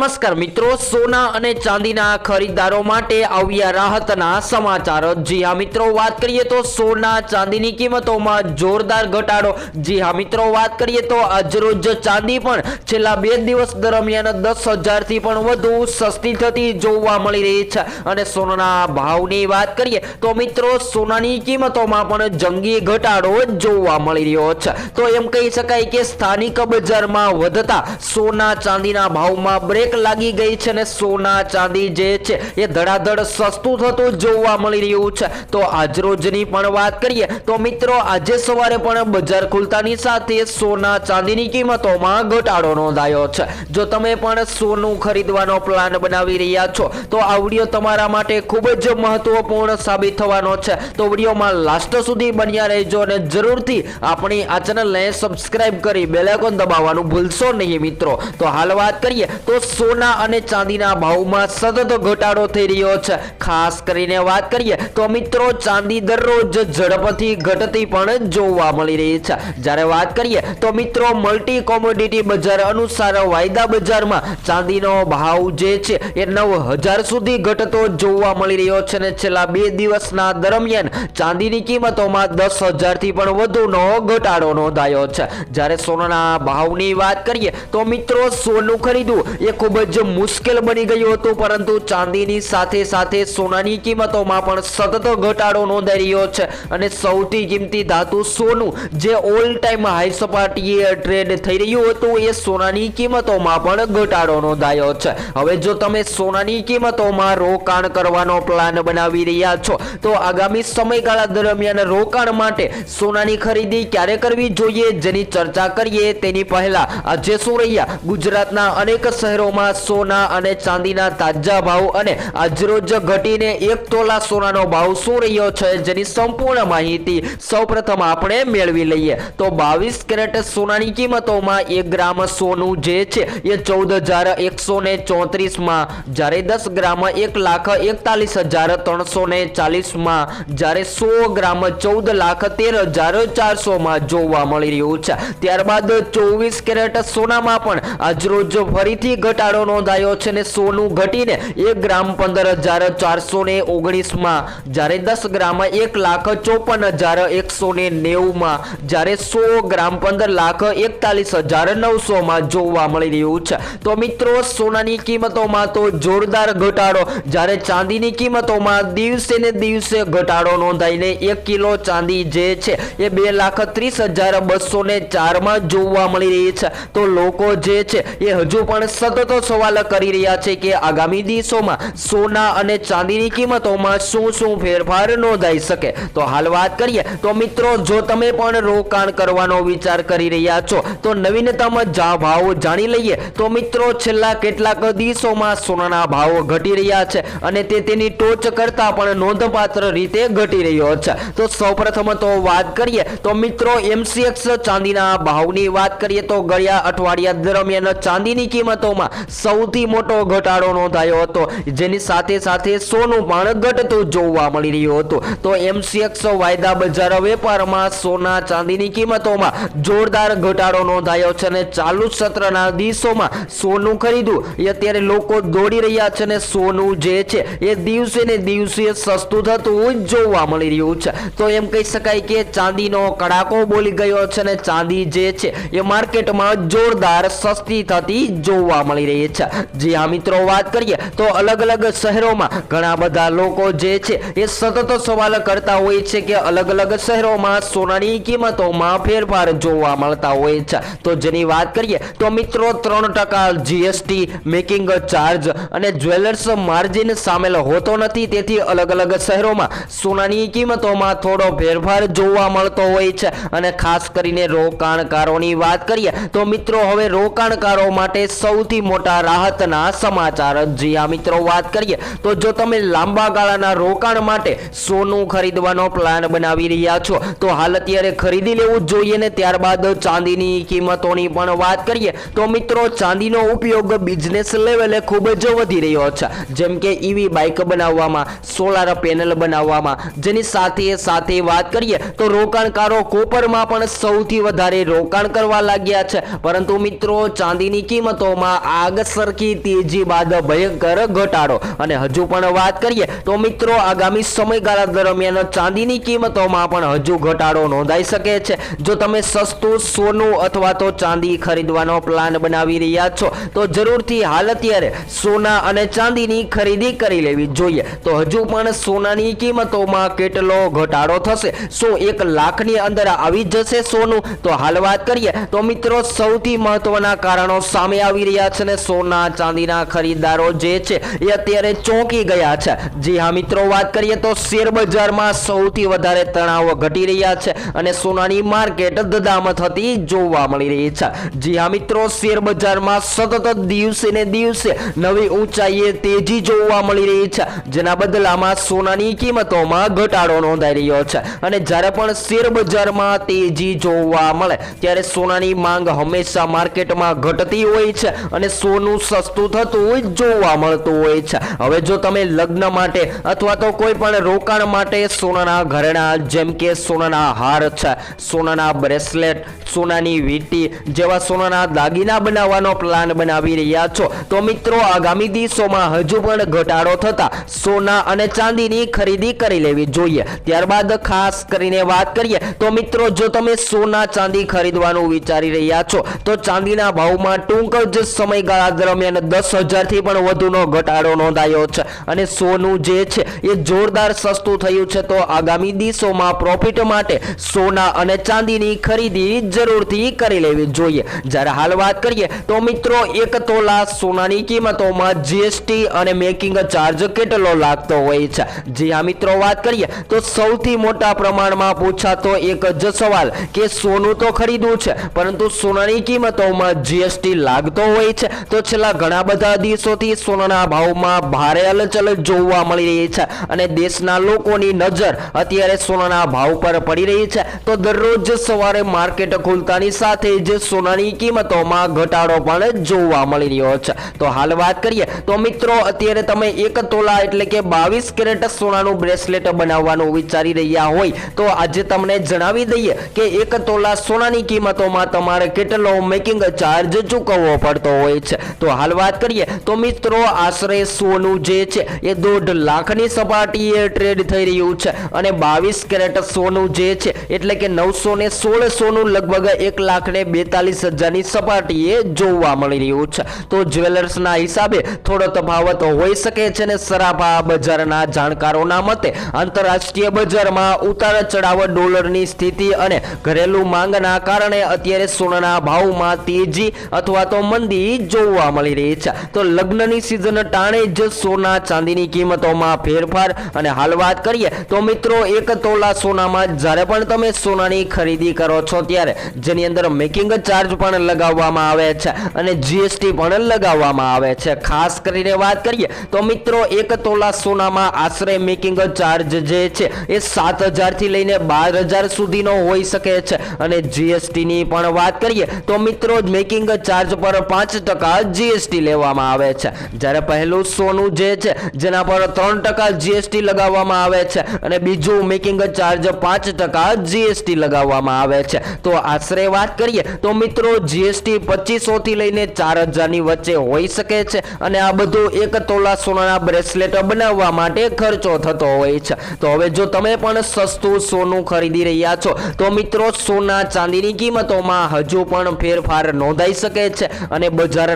નમસ્કાર મિત્રો, સોના અને ચાંદીના ખરીદદારો માટે આવ્યા રાહતના સમાચાર. જી હા મિત્રો, વાત કરીએ તો સોના ચાંદીની કિંમતોમાં જોરદાર ઘટાડો. જી હા મિત્રો, વાત કરીએ તો આજરોજ ચાંદી પણ છેલ્લા બે દિવસ દરમિયાન દસ હજારથી પણ વધુ સસ્તી થતી જોવા મળી રહી છે. અને સોનાના ભાવની વાત કરીએ તો મિત્રો, સોનાની કિંમતોમાં પણ જંગી ઘટાડો જોવા મળી રહ્યો છે. તો એમ કહી શકાય કે સ્થાનિક બજારમાં વધતા સોના ચાંદીના ભાવમાં બ્રેક લાગી ગઈ છે અને સોના ચાંદી જે છે, એ ધડાધડ સસ્તું થતું જોવા મળી રહ્યું છે. તો આજરોજની પણ વાત કરીએ, તો મિત્રો આજે સવારે પણ બજાર ખુલતાની સાથે સોના ચાંદીની કિંમતોમાં ઘટાડો નોંધાયો છે. જો તમે પણ સોનું ખરીદવાનો પ્લાન બનાવી રહ્યા છો, તો આ વીડિયો તમારા માટે ખૂબ જ મહત્વપૂર્ણ સાબિત થવાનો છે. તો વિડીયોમાં લાસ્ટ સુધી બન્યા રહેજો અને જરૂરથી આપણી આ ચેનલને સબસ્ક્રાઇબ કરી બેલાઇકોન દબાવવાનું ભૂલશો નહીં મિત્રો. તો હાલ વાત કરીએ, તો સોના અને ચાંદીના ભાવમાં સતત ઘટાડો થઈ રહ્યો છે. ખાસ કરીને વાત કરીએ તો મિત્રો, ચાંદી દરરોજ ઝડપથી ઘટતી પણ જોવા મળી રહી છે. જ્યારે વાત કરીએ તો મિત્રો મલ્ટી કોમોડિટી બજાર અનુસાર વાયદા બજારમાં ચાંદીનો ભાવ જે છે એ નવ હજાર સુધી ઘટતો જોવા મળી રહ્યો છે અને છેલ્લા બે દિવસના દરમિયાન ચાંદીની કિંમતોમાં દસ હજારથી પણ વધુનો ઘટાડો નોંધાયો છે. જ્યારે સોનાના ભાવની વાત કરીએ તો મિત્રો, સોનું ખરીદવું એ ખૂબ જ મુશ્કેલ બની ગયું હતું, પરંતુ ચાંદીની સાથે સાથે સોનાની કિંમતોમાં પણ સતત ઘટાડો નોંધાઈ રહ્યો છે. અને સૌથી કિંમતી ધાતુ સોનું, જે ઓલ ટાઈમ હાઈ સપાટીએ ટ્રેડ થઈ રહ્યું હતું, એ સોનાની કિંમતોમાં પણ ઘટાડો નોંધાયો છે. હવે જો તમે સોનાની કિંમતોમાં રોકાણ કરવાનો પ્લાન બનાવી રહ્યા છો, તો આગામી સમયગાળા દરમિયાન રોકાણ માટે સોનાની ખરીદી ક્યારે કરવી જોઈએ, જેની ચર્ચા કરીએ તેની પહેલા આજે શું રહ્યા? ગુજરાતના અનેક શહેરોમાં સોના અને ચાંદીના તાજા ભાવ અને આજરોજ ઘટીને એક તોલા સોનાનો ભાવ શું રહ્યો છે જેની સંપૂર્ણ માહિતી સૌપ્રથમ આપણે મેળવી લઈએ. તો બાવીસ કેરેટ સોનાની કિંમતોમાં એક ગ્રામ સોનું જે છે એ ચૌદ હજાર એકસો ને ચોત્રીસમાં, જ્યારે દસ ગ્રામ એક લાખ એકતાલીસ હજાર ત્રણસો ને ચાલીસમાં, જ્યારે સો ગ્રામ ચૌદ લાખ તેર હજાર ચારસોમાં જોવા મળી રહ્યું છે. ત્યારબાદ ચોવીસ કેરેટ સોનામાં પણ આજરોજ ફરીથી ઘટાડો નોંધાયો છે અને સોનું ઘટીને એક ગ્રામ પંદર હજાર ચારસો ને ઓગણીસમાં. જ્યારે દસ ગ્રામ એક લાખ ચોપન હજાર એકસો ને નેવુંમાં. જ્યારે સો ગ્રામ પંદર લાખ એકતાલીસ હજાર નવસોમાં જોવા મળી રહ્યું છે. તો મિત્રો, સોનાની કિંમતોમાં તો જોરદાર ઘટાડો. જ્યારે ચાંદીની કિંમતોમાં દિવસે ને દિવસે ઘટાડો નોંધાઈને એક કિલો ચાંદી જે છે, એ બે લાખ ત્રીસ હજાર બસો ને ચારમાં જોવા મળી રહી છે. તો લોકો જે છે, એ હજુ પણ સતત સવાલ કરી રહ્યા છે કે આગામી દિવસોમાં સોના અને ચાંદીની કિંમતોમાં શું શું ફેરફાર નોંધાઈ શકે? તો હાલ વાત કરીએ. તો મિત્રો, જો તમે પણ રોકાણ કરવાનો વિચાર કરી રહ્યા છો, તો નવીનતમ જા ભાવ જાણી લઈએ. તો મિત્રો, છેલ્લા કેટલાક દિવસોમાં સોનાના ભાવ ઘટી રહ્યા છે અને તે તેની ટોચ કરતા પણ નોંધપાત્ર રીતે ઘટી રહ્યો છે. તો સૌપ્રથમ તો વાત કરીએ. તો મિત્રો, એમસીએક્સ ચાંદીના ભાવની વાત કરીએ તો ગયા અઠવાડિયા દરમિયાન ચાંદીની કિંમતોમાં સૌથી મોટો ઘટાડો નોંધાયો હતો. જેની સાથે સાથે સોનું પણ ઘટતું જોવા મળી રહ્યું હતું. તો એમસીએક્સ વાયદા બજાર વેપારમાં સોના ચાંદીની કિંમતોમાં જોરદાર ઘટાડો નોંધાયો છે અને ચાલુ સત્રના દિવસોમાં સોનું ખરીદવું એ અત્યારે લોકો દોડી રહ્યા છે અને સોનું જે છે એ દિવસે ને દિવસે સસ્તું થતું જોવા મળી રહ્યું છે. તો એમ કહી શકાય કે ચાંદીનો કડાકો બોલી ગયો છે અને ચાંદી જે છે એ માર્કેટમાં જોરદાર સસ્તી થતી જોવા મળી રહી છે. જી આ મિત્રો વાત કરીએ તો અલગ અલગ શહેરોમાં ઘણા બધા લોકો જે છે એ સતત સવાલ કરતા હોય છે કે અલગ અલગ શહેરોમાં સોનાની કિંમતોમાં ફેરફાર જોવા મળતા હોય છે. તો જેની વાત કરીએ તો મિત્રો ત્રણ ટકા જીએસટી મેકિંગ ચાર્જ અને જ્વેલર્સ માર્જિન સામેલ હોતો નથી. તેથી અલગ અલગ શહેરોમાં સોનાની કિંમતોમાં થોડો ફેરફાર જોવા મળતો હોય છે. અને ખાસ કરીને રોકાણકારોની વાત કરીએ તો મિત્રો હવે રોકાણકારો માટે સૌથી મોટા રાહતના સમાચાર. જી આ મિત્રો, વાત કરીએ તો જો તમે લાંબા ગાળાના રોકાણ માટે સોનું ખરીદવાનો પ્લાન બનાવી રહ્યા છો, તો હાલ અત્યારે ખરીદી લેવું જોઈએ ને ત્યારબાદ ચાંદીની કિંમતોની પણ વાત કરીએ તો મિત્રો, ચાંદીનો ઉપયોગ બિઝનેસ લેવલે ખૂબ જ વધી રહ્યો છે. જેમ કે ઈવી બાઇક બનાવવામાં સોલાર પેનલ બનાવવામાં, જેની સાથે સાથે વાત કરીએ તો રોકાણકારો કોપરમાં પણ સૌથી વધારે રોકાણ કરવા લાગ્યા છે. પરંતુ મિત્રો, ચાંદીની કિંમતોમાં આ આગ સરખી તેજી બાદ ભયંકર ઘટાડો. અને હજુ પણ વાત કરીએ તો મિત્રો આગામી સમયગાળા દરમિયાન ચાંદીની કિંમતોમાં પણ હજુ ઘટાડો નોંધાઈ શકે છે. જો તમે સસ્તું સોનું અથવા તો ચાંદી ખરીદવાનો પ્લાન બનાવી રહ્યા છો, તો જરૂરથી હાલ અત્યારે સોના અને ચાંદીની ખરીદી કરી લેવી જોઈએ. તો હજુ પણ સોનાની કિંમતોમાં કેટલો ઘટાડો થશે? શું એક લાખની અંદર આવી જશે સોનું? તો હાલ વાત કરીએ તો મિત્રો સૌથી મહત્વના કારણો સામે આવી રહ્યા છે ને સોના ચાંદીના ખરીદદારો જે છે એ અત્યારે ચોંકી ગયા છે. જી હા, મિત્રો, વાત કરીએ તો શેર બજારમાં સૌથી વધારે તણાવ ઘટી રહ્યા છે અને સોનાની માર્કેટ દદામત હતી જોવા મળી રહી છે. જી હા, મિત્રો શેર બજારમાં સતત દિવસે ને દિવસે નવી ઊંચાઈએ તેજી જોવા મળી રહી છે. જેના બદલામાં સોનાની કિંમતોમાં ઘટાડો નોંધાઈ રહ્યો છે. અને જ્યારે પણ શેર બજારમાં તેજી જોવા મળે, ત્યારે સોનાની માંગ હંમેશા માર્કેટમાં ઘટતી હોય છે અને સોનું સસ્તું થતું જોવા મળતું હોય છે. હવે જો તમે લગ્ન માટે અથવા તો કોઈ પણ રોકાણ માટે સોનાના ઘરેણા, જેમ કે સોનાના હાર છે, સોનાના બ્રેસલેટ, સોનાની વીંટી જેવા સોનાના દાગીના બનાવવાનો પ્લાન બનાવી રહ્યા છો, તો મિત્રો આગામી દિવસોમાં હજુ પણ ઘટાડો થતા સોના અને ચાંદીની ખરીદી કરી લેવી જોઈએ. ત્યારબાદ ખાસ કરીને વાત કરીએ, તો મિત્રો જો તમે સોના, ચાંદી ખરીદવાનું વિચારી રહ્યા છો, તો ચાંદીના ભાવમાં ટૂંક જ સમયગાળા દરમિયાન દસ હજારથી પણ વધુનો ઘટાડો નોંધાયો છે. અને સોનું જે છે, એ જોરદાર સસ્તું થયું છે. તો આગામી દિવસોમાં પ્રોફિટ માટે સોના અને ચાંદીની ખરીદી જરૂરથી કરી લેવી જોઈએ. જ્યારે હાલ વાત કરીએ, તો મિત્રો, એક તોલા સોનાની કિંમતોમાં જીએસટી અને મેકિંગ ચાર્જ કેટલો લાગતો હોય છે? જી હા, મિત્રો, વાત કરીએ, તો સૌથી મોટા પ્રમાણમાં પૂછાતો એક જ સવાલ કે સોનું તો ખરીદવું છે, પરંતુ સોનાની કિંમતોમાં જીએસટી લાગતો હોય છે? તો છેલ્લા ઘણા બધા દિવસોથી સોનાના ભાવમાં ભારે હલચલ જોવા મળી રહી છે અને દેશના લોકોની નજર અત્યારે સોનાના ભાવ પર પડી રહી છે. તો દરરોજ સવારે માર્કેટ ખુલતાની સાથે જ સોનાની કિંમતોમાં ઘટાડો પણ જોવા મળી રહ્યો છે. તો હાલ વાત કરીએ તો મિત્રો અત્યારે તમે એક તોલા એટલે કે બાવીસ કેરેટ સોનાનું બ્રેસલેટ બનાવવાનું વિચારી રહ્યા હોય તો આજે તમને જણાવી દઈએ કે એક તોલા સોનાની કિંમતોમાં તમારે કેટલો મેકિંગ ચાર્જ ચૂકવવો પડતો હોય છે. તો હાલ વાત કરીએ તો મિત્રો આશરે સોનું જે છે એ દોઢ લાખની સપાટીએ ટ્રેડ થઈ રહ્યું છે અને બાવીસ કેરેટ સોનું જે છે એટલે કે નવસો ને સોળ સોનું લગભગ એક લાખ ને બેતાલીસ હજારની સપાટીએ જોવા મળી રહ્યું છે. તો જ્વેલર્સના હિસાબે થોડો તફાવત હોઈ શકે છે ને સરાફા બજારના જાણકારોના મતે આંતરરાષ્ટ્રીય બજારમાં ઉતાર ચઢાવ ડોલરની સ્થિતિ અને ઘરેલું માંગના કારણે અત્યારે સોનાના ભાવમાં તેજી અથવા તો મંદી જોવા મળી રહી છે. તો લગ્નની સિઝન ટાણે જ સોના ચાંદીની કિંમતોમાં ફેરફાર. અને હાલ વાત કરીએ તો મિત્રો, એક તોલા સોનામાં જ્યારે પણ તમે સોનાની ખરીદી કરો છો ત્યારે જેની અંદર મેકિંગ ચાર્જ પણ લગાવવામાં આવે છે અને જીએસટી પણ લગાવવામાં આવે છે. ખાસ કરીને વાત કરીએ તો મિત્રો, એક તોલા સોનામાં આશરે મેકિંગ ચાર્જ જે છે એ સાત હજારથી લઈને બાર હજાર સુધીનો હોઈ શકે છે. અને જીએસટીની પણ વાત કરીએ તો મિત્રો મેકિંગ ચાર્જ પર પાંચ ટકા જીએસટી લેવામાં આવે છે. જ્યારે પહેલું સોનું જે છે, જેના પર ત્રણ ટકા જીએસટી લગાવવામાં આવે છે અને બીજું મેકિંગ ચાર્જ પાંચ ટકા જીએસટી લગાવવામાં આવે છે. તો આશરે વાત કરીએ, તો મિત્રો જીએસટી પચીસોથી લઈને ચાર હજારની વચ્ચે હોઈ શકે છે અને આ બધું એક તોલા સોનાના બ્રેસલેટ બનાવવા માટે ખર્ચો થતો હોય છે. તો હવે જો તમે પણ સસ્તું સોનું ખરીદી રહ્યા છો, તો મિત્રો સોના ચાંદીની કિંમતોમાં હજુ પણ ફેરફાર નોંધાઈ શકે છે અને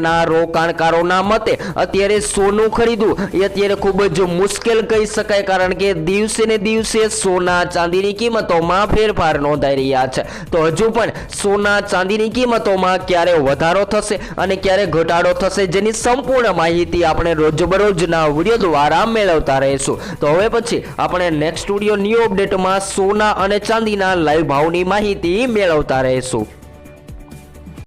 બજારના રોકાણકારોના મતે અત્યારે સોનું ખરીદવું એ અત્યારે ખૂબ જ મુશ્કેલ કહી શકાય, કારણ કે દિવસે ને દિવસે સોના ચાંદીની કિંમતોમાં ફેરફાર નોંધાઈ રહ્યા છે. તો હજુ પણ સોના ચાંદીની કિંમતોમાં ક્યારે વધારો થશે અને ક્યારે ઘટાડો થશે જેની સંપૂર્ણ માહિતી આપણે રોજબરોજના વીડિયો દ્વારા મેળવતા રહીશું. તો હવે પછી આપણે નેક્સ્ટ સ્ટુડિયો ન્યૂ અપડેટમાં સોના અને ચાંદીના લાઈવ ભાવની માહિતી મેળવતા રહીશું.